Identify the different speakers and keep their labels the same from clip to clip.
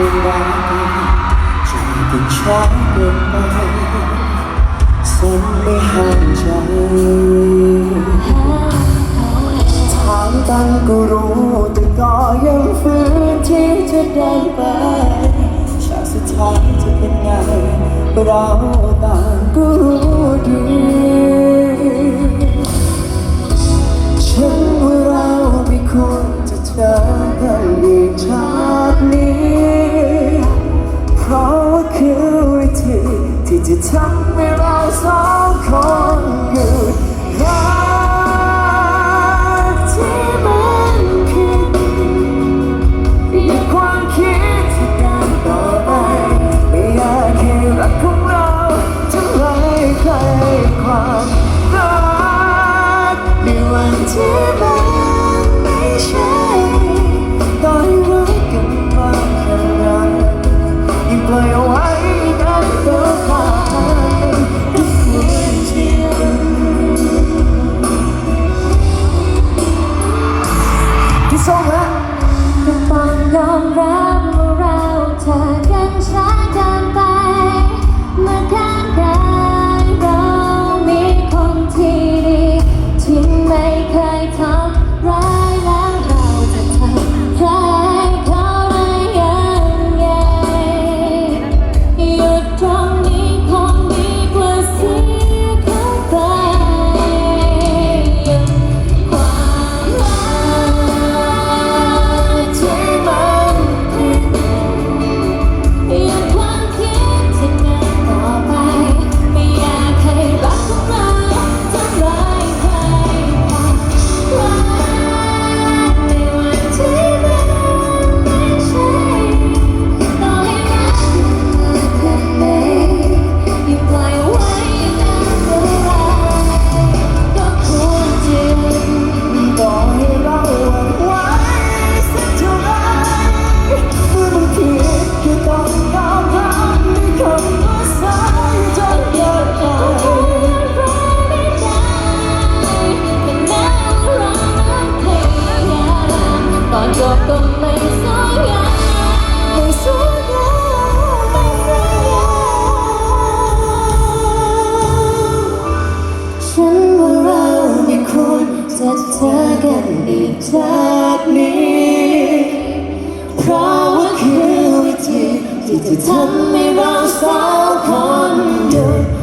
Speaker 1: รรักใจกันช้าเกินไปสมไม่ห้ามใจทางตันก็รู้แต่ก็ยังฝืนที่จะเดินไปฉากสุดท้ายจะเป็นไงเราต่างก็รู้ดี ทำให้เรา ที่
Speaker 2: จะทำให้เรา
Speaker 1: สองคน
Speaker 2: หยุด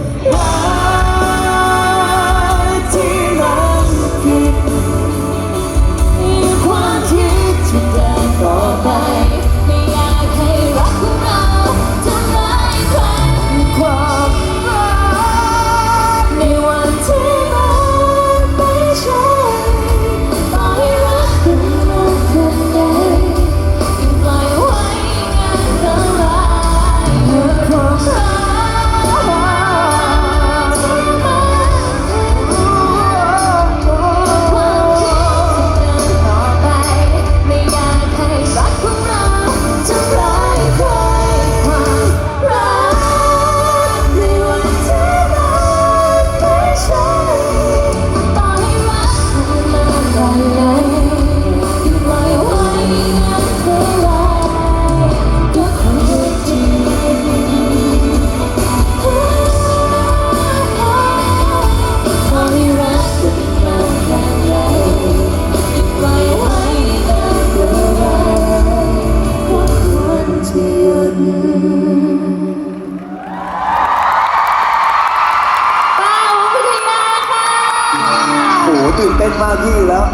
Speaker 2: ตื่นเต้นมากพี่
Speaker 1: แล้ว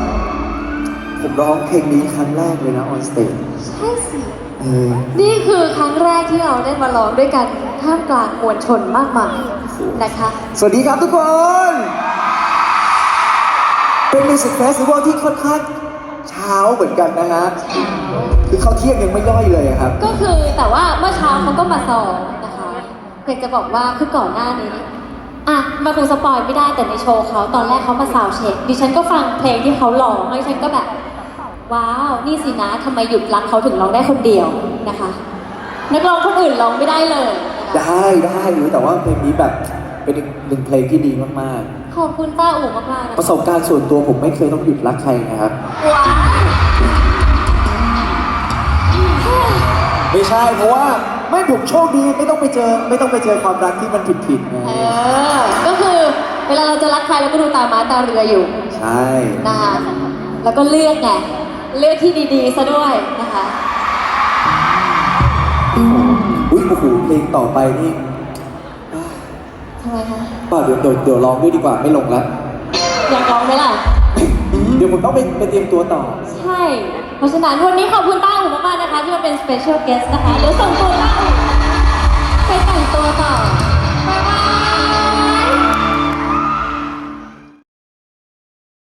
Speaker 1: ผมร้องเพลงนี้ครั้งแรกเลยนะออนสเตจ
Speaker 2: ใช่สิ
Speaker 1: เออ
Speaker 2: นี่คือครั้งแรกที่เราได้มาร้องด้วยกันท่ามกลางมวลชนมากมายนะคะ
Speaker 1: สวัสดีครับทุกคน เป็นมิวสิกเฟสติวัลที่ค่อนข้างเช้าเหมือนกันนะฮะคือเข้าเที่ยงยังไม่ย่อยเลยอะครับ
Speaker 2: ก็คือแต่ว่าเมื่อเช้าเขาก็มาซ้อมนะคะเพกจะบอกว่าคือก่อนหน้านี้ อะมาคงสปอยไม่ได้แต่ในโชว์เขาตอนแรกเขามาสาวเช็คดิฉันก็ฟังเพลงที่เขาร้องแล้วดิฉันก็แบบ ว้าวนี่สินะทำไมหยุดรักเขาถึงร้องได้คนเดียวนะคะ นักร้องคนอื่นร้องไม่ได้เลย
Speaker 1: ได้ได้รู้แต่ว่าเพลงนี้แบบเป็นหนึ่งเพลงที่ดีมากๆ
Speaker 2: ขอบคุณป้าอู๋มากๆะ
Speaker 1: ประสบการณ์ส่วนตัวผมไม่เคยต้องหยุดรักใครนะครับ
Speaker 2: ว้าว
Speaker 1: ไม่ใช่เพราะว่า ไม่ผมโชคดีไม่ต้องไปเจอ ไม่ต้องไปเจอความรักที่มันผิดผิดๆไง
Speaker 2: เออ ก็คือเวลาเราจะรักใครเราก็ดูตาม้าตาเรืออยู่
Speaker 1: ใช่
Speaker 2: นะคะ แล้วก็เลือกไง เลือกที่ดีๆซะด้วยนะคะ
Speaker 1: อุ้ยโอ้โหเพลงต่อไปนี่
Speaker 2: ทำไมคะ
Speaker 1: เปล่าเดี๋ยวเดี๋ยวเดี๋ยวร้องด้วยดีกว่าไม่ลงแล้ว
Speaker 2: อยากร้องไหมล่ะ
Speaker 1: เดี๋ยวผมต้องไปไปเตรียมตัวต่อ
Speaker 2: ใช่เพ ราะฉะนั้นวันนี้ขอบคุณต้าหูมากๆนะคะ ที่มาเป็นสเปเชียลเกสต์นะคะเดี๋ยวส่งตัวต้าไปแต่งตัวต่อ